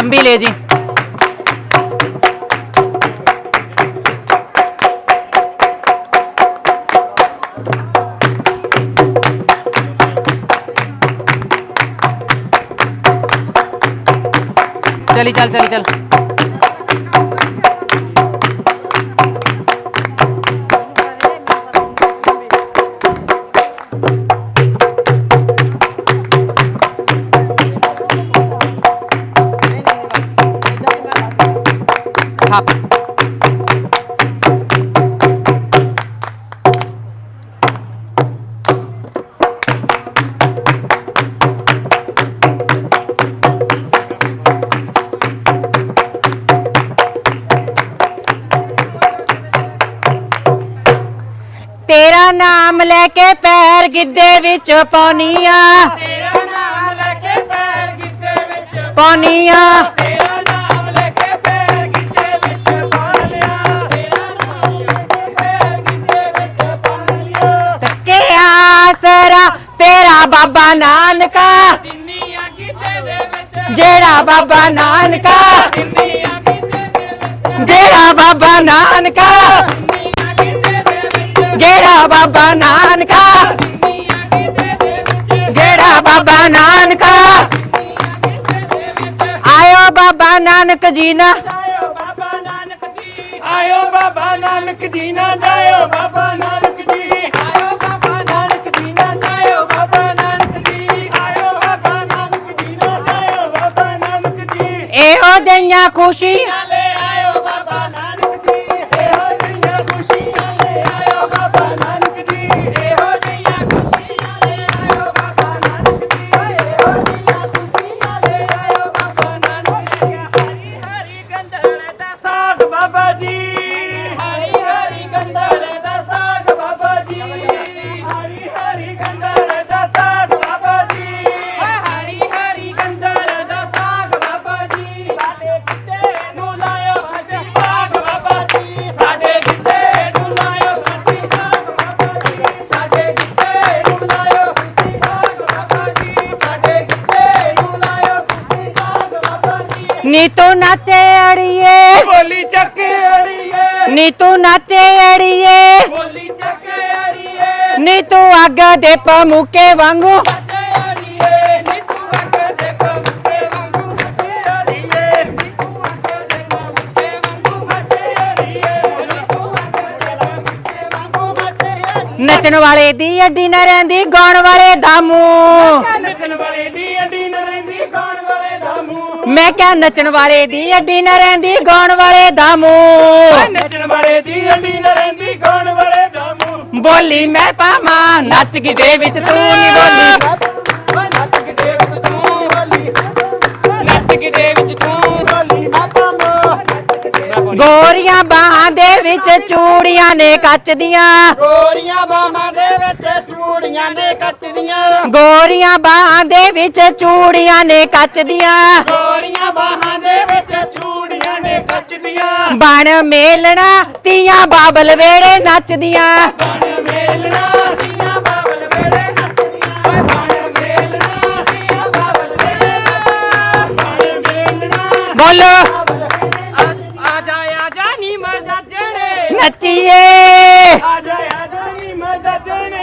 लंबी ले जी चली चल चली चल, चल। ਤੇਰਾ ਨਾਮ ਲੈ ਕੇ ਪੈਰ ਗਿੱਧੇ ਵਿੱਚ ਪਾਉਨੀਆ ਤੇਰਾ ਨਾਮ ਲੈ ਕੇ ਪੈਰ ਗਿੱਟੇ ਵਿੱਚ ਪਾਉਨੀਆ ਤੇਰਾ ਨਾਮ ਲੈ ਕੇ ਪੈਰ ਗਿੱਟੇ ਵਿੱਚ ਪਾ ਲਿਆ ਤੇਰਾ ਨਾਮ ਲੈ ਕੇ ਪੈਰ ਗਿੱਟੇ ਵਿੱਚ ਪਾ ਲਿਆ ਤੱਕੇ ਆਸਰਾ ਤੇਰਾ ਬਾਬਾ ਨਾਨਕਾ। ਦਿੰਨੀਆਂ ਗਿੱਟੇ ਦੇ ਵਿੱਚ। ਜਿਹੜਾ ਬਾਬਾ ਨਾਨਕਾ। ਦਿੰਨੀਆਂ ਗਿੱਟੇ ਦੇ ਵਿੱਚ। ਜਿਹੜਾ ਬਾਬਾ ਨਾਨਕਾ। ਜਿਹੜਾ ਬਾਬਾ ਨਾਨਕਾ। ਜਿਹੜਾ ਬਾਬਾ ਨਾਨਕਾ। ਆਇਓ ਬਾਬਾ ਨਾਨਕ ਜੀ ਨਾ। ਆਇਓ ਬਾਬਾ ਨਾਨਕ ਜੀ ਆਇਓ ਬਾਬਾ ਨਾਨਕ ਜੀ ਨਾ ਜਾਇਓ ਬਾਬਾ ਨਾਨਕ ਜੀ। ਆਇਓ ਬਾਬਾ ਨਾਨਕ ਜੀ ਨਾ ਜਾਇਓ ਬਾਬਾ ਨਾਨਕ ਜੀ। ਆਇਓ ਬਾਬਾ ਨਾਨਕ ਜੀ ਨਾ ਜਾਇਓ ਬਾਬਾ ਨਾਨਕ ਜੀ ਇਹੋ ਜਈਆਂ ਖੁਸ਼ੀ ਨੀ ਤੂੰ ਨਾਚੇ ਅੜੀਏ। ਬੋਲੀ ਚੱਕ ਅੜੀਏ। ਨੀ ਤੂੰ ਨਾਚੇ ਅੜੀਏ। ਬੋਲੀ ਚੱਕ ਅੜੀਏ। ਨੀ ਤੂੰ ਅੱਗ ਦੇ ਪਮੁਕੇ ਵਾਂਗੂ ਨੱਚਣ ਵਾਲੇ ਦੀ ਅੱਡੀ ਨਾ ਰਹਿੰਦੀ ਗਾਉਣ ਵਾਲੇ ਦਾ ਮੂੰਹ। ਅੱਡੀ ਨ ਰਹਿੰਦੀ ਗਾਉਣ ਵਾਲੇ ਦਾ ਮੂੰਹ। ਮੈਂ ਕਿਹਾ ਨੱਚਣ ਵਾਲੇ ਦੀ ਅੱਡੀ ਨਾ ਰਹਿੰਦੀ ਗਾਉਣ ਵਾਲੇ ਦਾ ਮੂੰਹ। ਨੱਚਣ ਵਾਲੇ ਦੀ ਅੱਡੀ ਨ ਰਹਿੰਦੀ ਗਾਉਣ ਵਾਲੇ ਦਾ ਮੂੰਹ। ਬੋਲੀ ਮੈਂ ਪਾਵਾਂ ਨੱਚ ਗਿੱਧੇ ਵਿੱਚ ਤੂੰ ਨਹੀਂ ਬੋਲੀ। ਓਏ ਨੱਚ ਕੇ ਦੇ ਵਿੱਚ ਤੂੰ ਬੋਲੀ। ਨੱਚ ਕੇ ਦੇ ਵਿੱਚ ਤੂੰ ਬੋਲੀ। ਮਾਤਾ ਮੋ ਗੋਰੀਆਂ ਬਾਹਾਂ ਦੇ ਵਿੱਚ ਚੂੜੀਆਂ ਨੇ ਕੱਚ ਦੀਆਂ ਗੋਰੀਆਂ ਬਾਹਾਂ ਦੇ ਵਿੱਚ ਚੂੜੀਆਂ ਨੇ ਕੱਚ ਦੀਆਂ ਗੋਰੀਆਂ ਬਾਹਾਂ ਦੇ ਵਿੱਚ ਚੂੜੀਆਂ ਨੇ ਕੱਚ ਦੀਆਂ ਗੋਰੀਆਂ ਬਾਹਾਂ ਦੇ ਵਿੱਚ ਚੂੜੀਆਂ ਨੇ ਕੱਚ ਦੀਆਂ ਬਣ ਮੇਲਣਾ ਤੀਆਂ ਬਾਬਲ ਵੇੜੇ ਨੱਚਦੀਆਂ। ਬਣ ਮੇਲਣਾ ਦੀਆਂ ਬਾਬਲ ਵੇੜੇ ਨੱਚਦੀਆਂ। ਓਏ ਬਣ ਮੇਲਣਾ ਦੀਆਂ ਬਾਬਲ ਵੇੜੇ ਨੱਚਦੀਆਂ। ਬਣ ਮੇਲਣਾ ਬੋਲੋ। ਆ ਜਾ ਆ ਜਾ ਨੀ ਮਜਾ ਜਣੇ ਨੱਚੀਏ। ਆ ਜਾ ਆ ਜਾ ਨੀ ਮਜਾ ਜਣੇ ਨੱਚੀਏ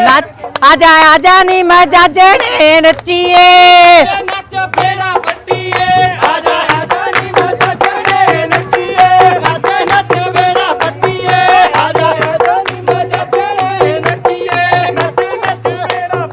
ਨੱਚ ਆਜਾ ਆਜਾ ਨੀ ਮਜਾ ਜਣੇ ਨੱਚੀਏ। ਨੱਚ ਫੇਰਾ ਪੱਟੀਏ ਆ ਜਾ ਆ ਜਾ ਨੀ ਮਜਾ ਜਣੇ ਨੱਚੀਏ। ਨੱਚ ਨੱਚ ਫੇਰਾ ਪੱਟੀਏ ਆ ਜਾ ਆ ਜਾ ਨੀ ਮਜਾ ਜਣੇ ਨੱਚੀਏ। ਨੱਚ ਨੱਚ ਫੇਰਾ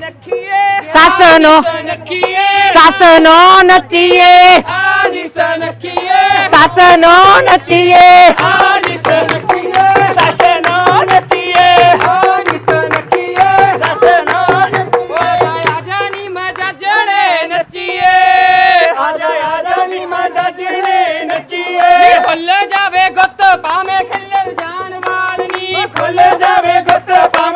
ਨੱਖੀਏ ਸੱਸ ਨੂੰ ਨੱਖੀਏ ਸੱਸ ਨੂੰ ਨੱਚੀਏ। ਆ ਨਿਸ ਨੱਖੀਏ ਸੱਸ ਨੂੰ ਨੱਚੀਏ। ਆ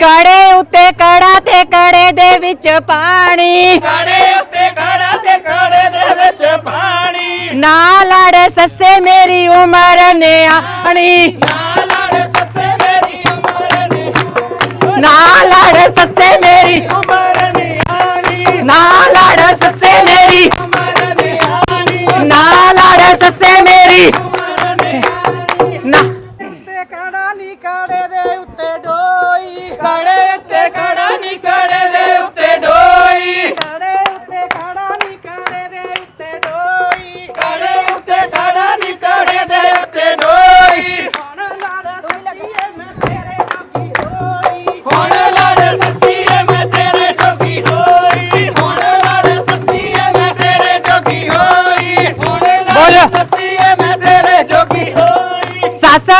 ਕੜੇ ਉੱਤੇ ਕੜਾ ਤੇ ਕੜੇ ਦੇ ਵਿੱਚ ਪਾਣੀ। ਕੜੇ ਉੱਤੇ ਕੜਾ ਤੇ ਕਾਲੇ ਦੇ ਵਿੱਚ ਪਾਣੀ। ਨਾ ਲੜ ਸੱਸੇ ਮੇਰੀ ਉਮਰ ਨਿਆਣੀ ਨਾ ਲੜ ਸੱਸੇ ਮੇਰੀ ਉਮਰ ਨੇ ਨਾ ਲੜ ਸੱਸੇ ਮੇਰੀ ਉਮਰ ਨਿਆਣੀ ਨਾ ਲੜ ਸੱਸੇ ਮੇਰੀ ਉਮਰ ਨਿਆਣੀ ਨਾ ਲੜ ਸੱਸੇ ਮੇਰੀ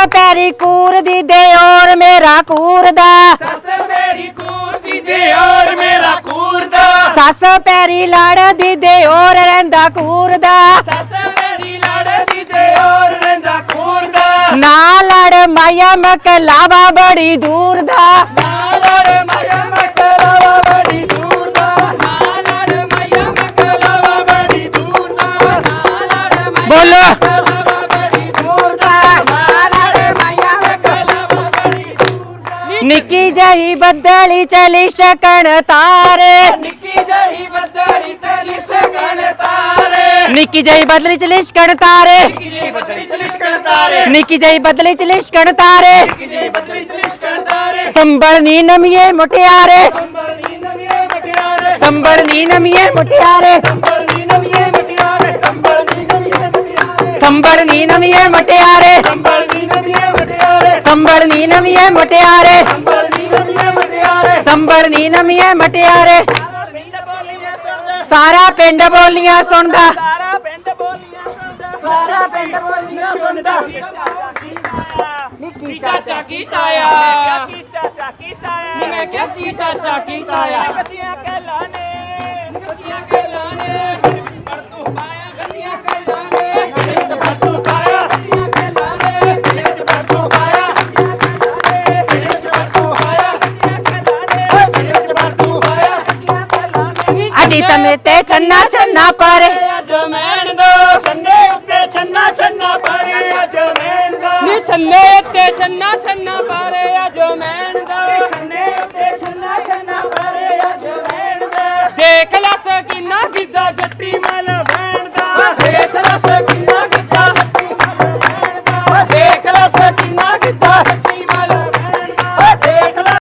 ਪੈਰੀ ਕੂਰ ਦੀ ਦਿਓਰ ਮੇਰਾ ਕੂਰ ਦਾ। ਸੱਸ ਮੇਰੀ ਕੂਰ ਦੀ ਤੇ ਔਰ ਮੇਰਾ ਕੂਰ ਦਾ। ਸੱਸ ਪੈਰੀ ਲੜ ਦੀ ਦਿਓਰ ਰਹਿੰਦਾ ਕੂਰ ਦਾ। ਸੱਸ ਮੇਰੀ ਲੜਦੀ ਤੇ ਔਰ ਰਹਿੰਦਾ ਕੂਰ ਦਾ। ਨਾ ਲੜ ਮਾਇਆ ਮਕਲਾਵਾ ਬੜੀ ਦੂਰ ਦਾ। ਨਾ ਲੜ ਮਾਇਆ ਮਕਲਾਵਾ निकी जही बदली चली शकण तारे। निकी जही बदली चली शकण तारे। निकी जही बदली चली शकण तारे। निक्की जही बदली चली शकण तारे। संबरनी नमिए मुठियारे। संबरनी नमिए मुठियारे। संबरनी नमिए मुठियारे। संबरनी नमिए मुठियारे। ਤਾਰੇ ਸੰਭਲਨੀ ਨਮੀਏ ਮੁਟਿਆਰੇ। ਸਾਰਾ ਪਿੰਡ ਬੋਲੀਆਂ ਸੁਣਦਾ। ਸਾਰਾ ਪਿੰਡ ਬੋਲੀਆਂ ਸੁਣਦਾ। ਸਾਰਾ ਪਿੰਡ ਬੋਲੀਆਂ ਸੁਣਦਾ ਨਿੱਕੀ ਚਾਚਾ ਕੀਤਾ ਆ ਕੀ ਚਾਚਾ ਕੀਤਾ ਆ ਨੀ ਮੈਂ ਕਿਹਾ ਕੀ ਚਾਚਾ ਕੀਤਾ ਆ ਕੱਚੀਆਂ ਗੱਲਾਂ ਤਮੇ ਤੇ ਛੰਨਾ ਛੰਨਾ ਪਰ। ਅੱਜ ਮੈਨ ਦੋ ਸੰਨੇ ਉੱਤੇ ਛੰਨਾ ਛੰਨਾ ਪਾਰੇ ਅੱਜ ਮੈਨ ਦੋ। ਨੀ ਛੰਨੇ ਉੱਤੇ ਛੰਨਾ ਛੰਨਾ ਪਾਰੇ ਅੱਜ ਮੈਣ ਦਾ ਸੰਨੇ ਉੱਤੇ ਛੰਨਾ ਛੰਨਾ ਪਾਰੇ ਅੱਜ ਮੈਨ ਦੋ। ਦੇਖ ਲੈ